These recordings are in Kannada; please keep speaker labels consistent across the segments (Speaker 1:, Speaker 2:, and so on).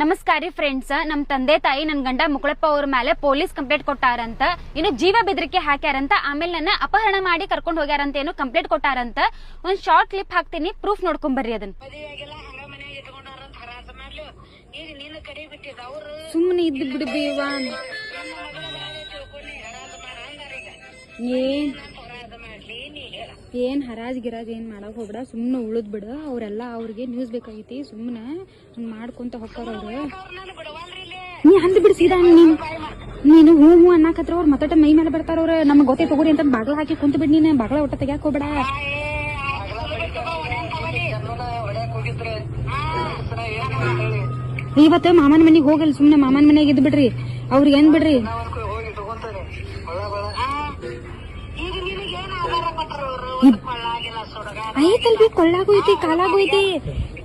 Speaker 1: ನಮಸ್ಕಾರ ಫ್ರೆಂಡ್ಸ್ ನಮ್ ತಂದೆ ತಾಯಿ ನನ್ ಗಂಡ ಮುಕುಳಪ್ಪ ಅವ್ರ ಮೇಲೆ ಪೊಲೀಸ್ ಕಂಪ್ಲೇಂಟ್ ಕೊಟ್ಟಾರಂತ ಇನ್ನು ಜೀವ ಬೆದರಿಕೆ ಹಾಕ್ಯಾರಂತ ಆಮೇಲೆ ನನ್ನ ಅಪಹರಣ ಮಾಡಿ ಕರ್ಕೊಂಡು ಹೋಗ್ಯಾರಂತ ಏನು ಕಂಪ್ಲೇಂಟ್ ಕೊಟ್ಟಾರಂತ ಒಂದ್ ಶಾರ್ಟ್ ಕ್ಲಿಪ್ ಹಾಕ್ತೀನಿ ಪ್ರೂಫ್ ನೋಡ್ಕೊಂಡ್ ಬರ್ರಿ ಅದನ್ನ.
Speaker 2: ನಿನ್ನ
Speaker 1: ಸುಮ್ಮನೆ ಇದ್ದು ಬಿಡು ಬೇವಾ.
Speaker 2: ನನ್ನ ಮಗಳ ಮೇಲೆ ತಿಳ್ಕೊಂಡು ಹರಾಸ ಮಾಡ. ಹಂಗಾರ ಈಗ.
Speaker 1: ಏನ್
Speaker 2: ಅಂತ ಹರಾಸ ಮಾಡ್ಲಿ ನೀ ಹೇಳ
Speaker 1: ಏನ್ ಹರಾಜ್ ಗಿರಾಜ್ ಏನು ಮಾಡೋಕೆ ಹೋಗ್ಬೇಡ ಸುಮ್ಮನೆ ಉಳಿದ್ ಬಿಡು. ಅವರೆಲ್ಲ ಅವ್ರಿಗೆ ನ್ಯೂಸ್ ಬೇಕಾಗೈತಿ ಸುಮ್ಮನೆ ಹಂಗೆ ಮಾಡ್ಕೊಂತ ಹೋಗ್ತಾರ ಅವ್ರು. ನೀ ಅಂದ್ ಬಿಡು ಸೀದಾ ನೀನು ನೀನು ಹೂ ಹೂ ಅನ್ನಕತ್ರ ಅವ್ರು ಮತ್ತೊಟ್ಟ ಮೈ ಮೇಲೆ ಬರ್ತಾರ ಅವ್ರು. ನಮ್ಗೆ ಗೊತ್ತೇ ತಗೋರಿ ಅಂತ ಬಾಗ್ಲ ಹಾಕಿ ಕುಂತ ಬಿಡ್ ನೀನು ಬಾಗ್ಲ ಒಟ್ಟ ತೆಗ್ಯಾಕ ಹೋಗ್ಬೇಡ. ಇವತ್ತು ಮಾಮನ ಮನೆಗೆ ಹೋಗಲ್ಲ ಸುಮ್ಮನೆ ಮಾಮನ ಮನೆಗೆ ಇದ್ ಬಿಡ್ರಿ. ಅವ್ರಿಗೆ ಏನ್ ಬಿಡ್ರಿ?
Speaker 2: ಈಗ
Speaker 1: ಕೊಳ್ಳಾಗೋಯ್ತಿ ಕಾಲಾಗೋಯ್ತಿ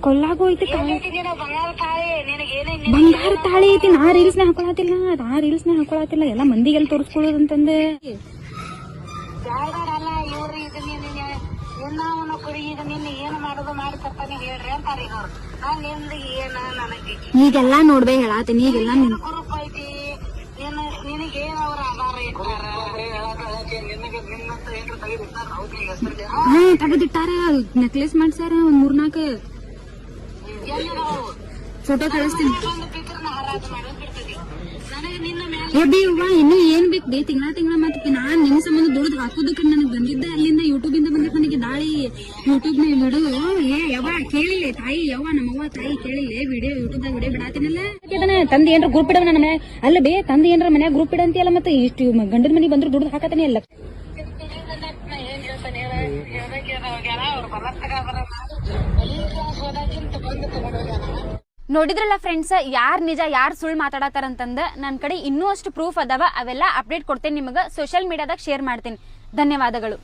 Speaker 1: ಕೊಳ್ಳಾಗೋಯ್ತಿ ಕಾಲ
Speaker 2: ಬಂಗಾರ ತಾಳಿ
Speaker 1: ಐತಿ ನಾ ರೀಲ್ಸ್ನ ಹಾಕೊಳತಿಲ್ಲ ನಾ ರೀಲ್ಸ್ನ ಹಾಕೊಳತಿಲ್ಲ ಎಲ್ಲ ಮಂದಿಗೆಲ್ಲ
Speaker 2: ಏನ ನನಗೆ?
Speaker 1: ಈಗೆಲ್ಲಾ ನೋಡ್ಬೇ ಹೇಳಾತೀನಿ ಈಗೆಲ್ಲ ನಿನ್
Speaker 2: ಗ್ರೂಪ್ ಐತಿ ನಿನ್ನ ನಿನಗೆ ಏನ್ ಅವ್ರ ಆಧಾರ ಇಟ್ಟಾರ
Speaker 1: ಹಾ ತೆಗೆದಿಟ್ಟಾರ. ನೆಕ್ಲೆಸ್ ಮಾಡ್ಸ್ಯಾರ ಒಂದ್
Speaker 2: ಮೂರ್ನಾಕ
Speaker 1: ಫೋಟೋ ಕಳಿಸ್ತೀನಿ.
Speaker 2: ಒಂದು ಪಿಕ್ಚರ್ನ ಹರಾಜು ಮಾಡೋದು ಬಿಡ್ತೀವಿ ನನಗೆ ನಿನ್ನ ಮೇಲೆ
Speaker 1: ಎಬಿ ಅವ್ವ ಇನ್ನು ಏನ್ ಬೇಕು? ಬೇ ತಿಂಗಳ ತಿಂಗಳ ಮತ್ತೆ ನಾನ್ ನಿನ್ ಸಂಬಂಧ ದುಡ್ದು ಹಾಕೋದಕ್ಕೆ ನನಗೆ ಬಂದಿದ್ದ. ಅಲ್ಲಿಂದ ಯೂಟ್ಯೂಬ್ ಇಂದ ಬಂದ ನನಗೆ ದಾಳಿ. ಯೂಟ್ಯೂಬ್ನ ಬಿಡು. ಏ ಯವ್ವ ಕೇಳಿಲ್ಲ ತಾಯಿ ಯವ್ವ ನಮ್ಮವ್ವ ತಾಯಿ ಕೇಳಿಲ್ಲ. ವಿಡಿಯೋ ಯೂಟ್ಯೂಬ್ ದಾಗ ವಿಡಿಯೋ ಬಿಡಾತಿನಲ್ಲ. ತಂದೆ ಏನ್ರ ಗ್ರೂಪ್ ಇಡವ ನನ್ನ ಮನೆ? ಅಲ್ಲ ಬೇ ತಂದೆ ಏನ್ರ ಮನ್ಯಾಗ ಗ್ರೂಪ್ ಇಡಂತಿಯಲ್ಲ ಮತ್ತೆ? ಇಷ್ಟು ಗಂಡನ ಮನೆಗೆ ಬಂದ್ರು ದುಡ್ದು ಹಾಕತಾನೆ ಅಲ್ಲ. ನೋಡಿದ್ರಲ್ಲ ಫ್ರೆಂಡ್ಸ್ ಯಾರು ನಿಜ, ಯಾರು ಸುಳ್ಳು ಮಾತಾಡತ್ತಾರಂತಂದ ನನ್ನ ಕಡೆ ಇನ್ನೂ ಅಷ್ಟು ಪ್ರೂಫ್ ಅದಾವ. ಅವೆಲ್ಲ ಅಪ್ಡೇಟ್ ಕೊಡ್ತೇನೆ ನಿಮಗೆ. ಸೋಷಿಯಲ್ ಮೀಡಿಯಾದಾಗ ಶೇರ್ ಮಾಡ್ತೀನಿ. ಧನ್ಯವಾದಗಳು.